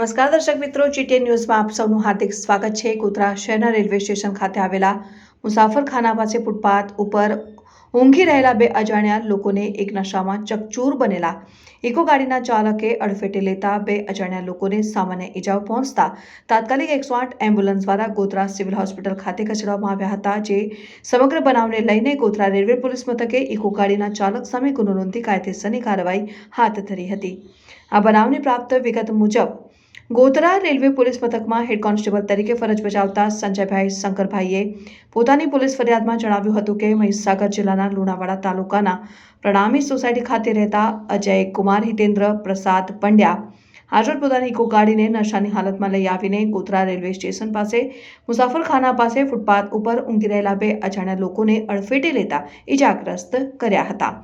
નમસ્કાર દર્શક મિત્રો જીટીએન ન્યૂઝમાં આપ સૌનું હાર્દિક સ્વાગત છે. ગોધરા શહેરના રેલવે સ્ટેશન ખાતે આવેલા મુસાફરખાના પાસે ફૂટપાથ ઉપર ઊંઘી રહેલા બે અજાણ્યા લોકોને એક નશામાં ચકચૂર બનેલા ઇકો ગાડીના ચાલકે અડફેટે લેતા બે અજાણ્યા લોકોને સામાન્ય ઇજાઓ પહોંચતા તાત્કાલિક એકસો આઠ એમ્બ્યુલન્સ દ્વારા ગોધરા સિવિલ હોસ્પિટલ ખાતે ખસેડવામાં આવ્યા હતા, જે સમગ્ર બનાવને લઈને ગોધરા રેલવે પોલીસ મથકે ઇકો ગાડીના ચાલક સામે ગુનો નોંધી કાયદેસરની કાર્યવાહી હાથ ધરી હતી. આ બનાવની પ્રાપ્ત વિગત મુજબ ગોધરા રેલવે પોલીસ મથકમાં હેડ કોન્સ્ટેબલ તરીકે ફરજ બજાવતા સંજયભાઈ શંકરભાઈએ પોતાની પોલીસ ફરિયાદમાં જણાવ્યું હતું કે મહીસાગર જિલ્લાના લુણાવાડા તાલુકાના પ્રણામી સોસાયટી ખાતે રહેતા અજય કુમાર હિતેન્દ્ર પ્રસાદ પંડ્યા હાજર પોતાની ઇકો ગાડીને નશાની હાલતમાં લઈ આવીને ગોધરા રેલવે સ્ટેશન પાસે, મુસાફરખાના પાસે ફૂટપાથ ઉપર ઊંઘી રહેલા બે અજાણ્યા લોકોને અડફેટે લેતા ઇજાગ્રસ્ત કર્યા હતા.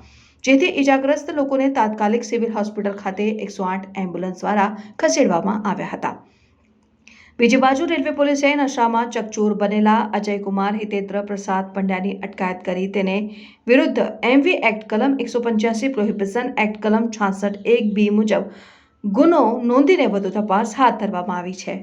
જેથી ઇજાગ્રસ્ત લોકોને તાત્કાલિક સિવિલ હોસ્પિટલ ખાતે એકસો આઠ એમ્બ્યુલન્સ દ્વારા ખસેડવામાં આવ્યા હતા. બીજી બાજુ રેલવે પોલીસે નશામાં ચકચૂર બનેલા અજયકુમાર હિતેન્દ્ર પ્રસાદ પંડ્યાની અટકાયત કરી તેને વિરુદ્ધ એમવી એક્ટ કલમ એકસો પંચ્યાસી પ્રોહિબિશન એક્ટ કલમ છાસઠ એક બી મુજબ ગુનો નોંધીને વધુ તપાસ હાથ ધરવામાં આવી છે.